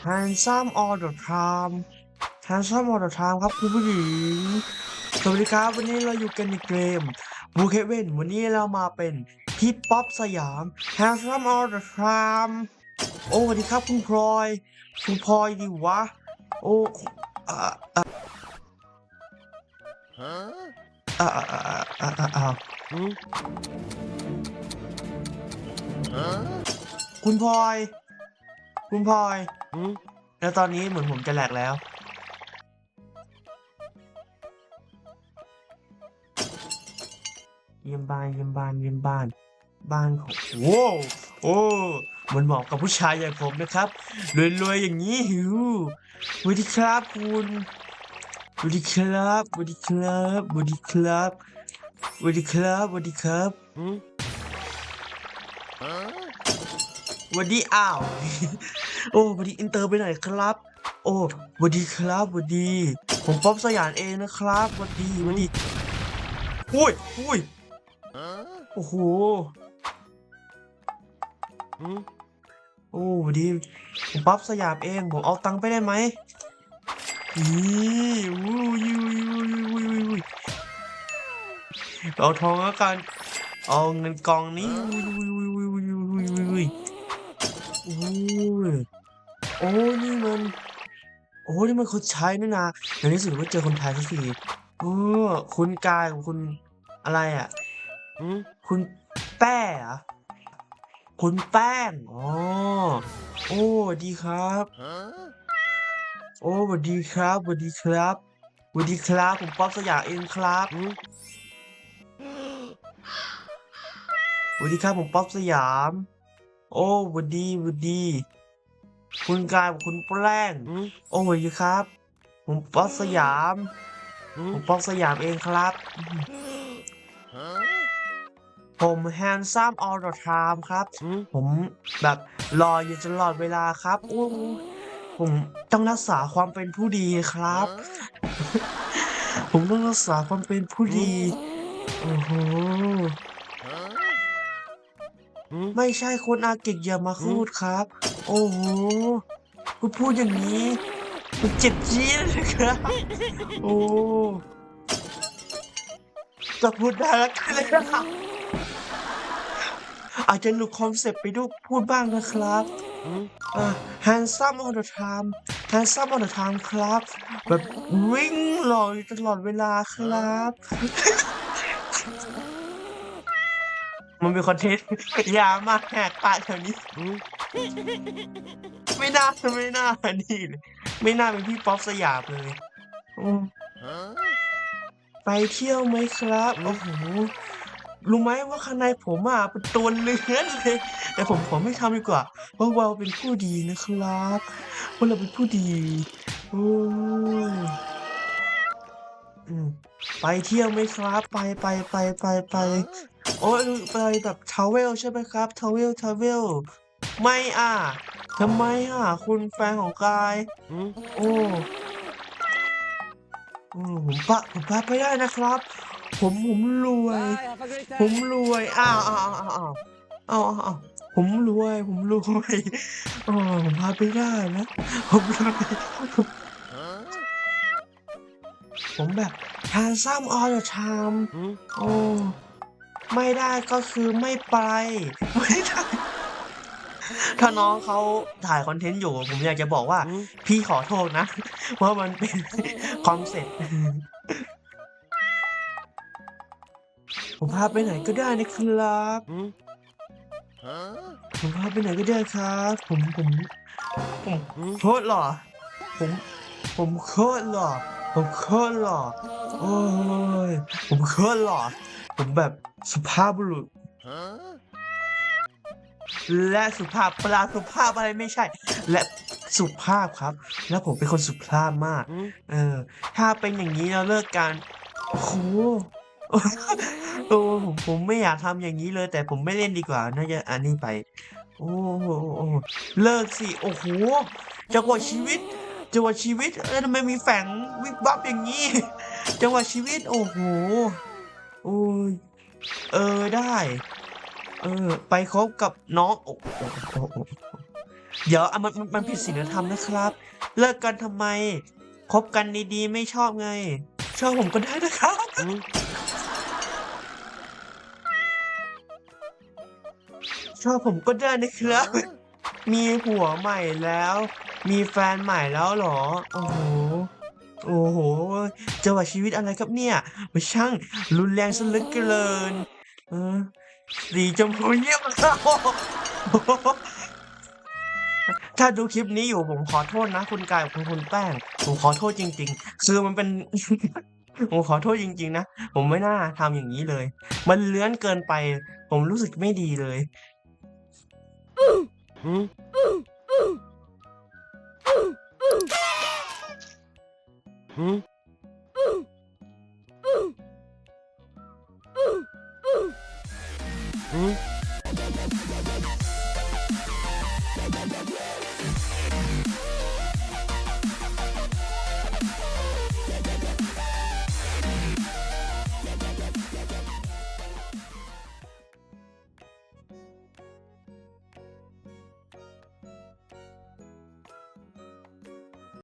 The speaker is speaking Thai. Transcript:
handsome all the time handsome all the time ครับคุณผู้หญิง สวัสดีครับ วันนี้เราอยู่กันในเกมบูเคเวนวันนี้เรามาเป็นพี่ป๊อปสยาม handsome all the time โอ้สวัสดีครับคุณพลอย คุณพลอยดีวะ โอ้อ่าอ่าอ่าอ่าอ่าอ่าอ่าอ่า Hmm? Huh? คุณพลอย คุณพลอย แล้วตอนนี้เหมือนผมจะแหลกแล้ว เยี่ยมบ้านเยี่ยมบ้านเยี่ยมบ้าน บ้านของโว้วโอ้มันเหมาะกับผู้ชายอย่างผมนะครับรวยๆอย่างนี้หิวสวัสดีครับคุณสวัสดีครับสวัสดีครับสวัสดีครับสวัสดีครับสวัสดีครับ Hmm? Huh? สวัสดีอ้าว โอ้สวัสดีอินเตอร์ไปหน่อยครับ โอ้สวัสดีครับสวัสดี ผมป๊อปสยามเองนะครับสวัสดีสวัสดีอุ้ยอุ้ยโอ้โหโอ้สวัสดีผมป๊อปสยามเองผมเอาตังค์ไปได้ไหมนี่อู้ยูยูยูยูยูเอาทองแล้วกัน เอาเงินกองนี้อู้ยูยูยูยูยูยูโอ้ย โอ้นี่มัน โอ้นี่มันคนใช้นี่นะในที่สุดก็เจอคนไทยสักทีโอ้คุณกายกับคุณอะไรอะ Hmm? คุณแป้เหรอะคุณแป้งอ๋อโอ้สวัสดีครับ Huh? โอ้สวัสดีครับสวัสดีครับสวัสดีครับ ผมป๊อปสยามเองครับ Hmm? สวัสดีครับผมป๊อปสยาม โอ้สวัสดีสวัสดี คุณกายกับคุณแป้ง Hmm? โอ้สวัสดีครับ ผมป๊อปสยามผ Hmm? มป๊อปสยามเองครับ Huh? ผม handsome all the time ครับ Hmm? ผมแบบรออยู่ตลอดเวลาครับโอ้ผมต้องรักษาความเป็นผู้ดีครับ Huh? ผมต้องรักษาความเป็นผู้ดี โอ้โห Huh? Hmm? ไม่ใช่คนอาเกกอย่ามาพูดครับ โอ้โหคุณพูดอย่างนี้มันเจ็บจี๊ดเลยครับโอ้จะพูดได้แล้วกันเลยนะครับอาจจะหลุดคอนเซปต์ไปดูพูดบ้างนะครับ Hmm? อ่า handsome all the time handsome all the time ครับ แบบวิ่งหล่ออยู่ตลอดเวลาครับ มันเป็นคอนเทนต์อย่ามาแหกปากแถวนี้ ไม่น่าไม่น่านี่เลยไม่น่าเป็นพี่ป๊อปสยามเลยอืม Huh? ไปเที่ยวไหมครับ โอ้โห รู้ไหมว่าข้างในผมอะเป็นตัวเลื้อนเลย แต่ผมขอไม่ทำดีกว่า เพราะเราเป็นผู้ดีนะครับเพราะเราเป็นผู้ดีโอ้ยอืมไปเที่ยวไหมครับ ไปไปไปไปไปโอ้ยไปแบบทาวเวลใช่ไหมครับทาวเวลทาวเวล ไม่อะทำไมอะ คุณแฟนของกาย Hmm? โอ้โอ้ผมปะผมปะไปได้นะครับ ผมผมรวย Bye, have a great ผม time. รวยอ้าวอ้าวอ้าวอ้าวอ้าวอ้าวอ้าวผมรวย ผมรวยอ๋อผมพาไปได้นะผมรวย Huh? ผมแบบ handsome all the time Hmm? โอ้ไม่ได้ก็คือไม่ไป ไม่ได้ ถ้าน้องเขาถ่ายคอนเทนต์อยู่ ผมอยากจะบอกว่า Hmm? พี่ขอโทษนะว่ามันเป็นคอนเซ็ปต์ผมพาไปไหนก็ได้นะครับ Hmm? Huh? ผมพาไปไหนก็ได้ครับ ผมผมผม Hmm? โคตรหล่อผมผมโคตรหล่อผมโคตรหล่อโอ้ยผมโคตรหล่อผมแบบสุภาพบุรุษ Huh? และสุภาพปลาสุภาพอะไรไม่ใช่ และสุภาพครับ แล้วผมเป็นคนสุภาพมาก Hmm? เออ ถ้าเป็นอย่างนี้เราเลิกกันโอ้โหโอ้ผมผมไม่อยากทำอย่างนี้เลย แต่ผมไม่เล่นดีกว่าน่าจะอันนี้ไปโอ้โหโอ้โหเลิกสิโอ้โหจังหวะชีวิตจังหวะชีวิตเออทำไมมีแฝงวิบวับอย่างนี้จังหวะชีวิตโอ้โหโอ้ยเออได้ เออ ไปคบกับน้องโอ้โหโอ้โหเดี๋ยวอะมันมันมันผิดศีลธรรมนะครับ เลิกกันทำไมคบกันดีๆ ไม่ชอบไง ชอบผมก็ได้นะครับอืมชอบผมก็ได้นะครับมีผัวใหม่แล้ว มีแฟนใหม่แล้วเหรอ โอ้โห โอ้โหจังหวะชีวิตอะไรครับเนี่ยมันช่างรุนแรงซะเหลือเกิน เออ สีชมพูเยี่ยมมากถ้าดูคลิปนี้อยู่ผมขอโทษนะ คุณกายกับคุณคุณแป้งผมขอโทษจริง ๆ คือมันเป็น ผมขอโทษจริง ๆ นะ ผมไม่น่าทำอย่างนี้เลย มันเลื้อนเกินไป ผมรู้สึกไม่ดีเลยอืมอืม 嗯。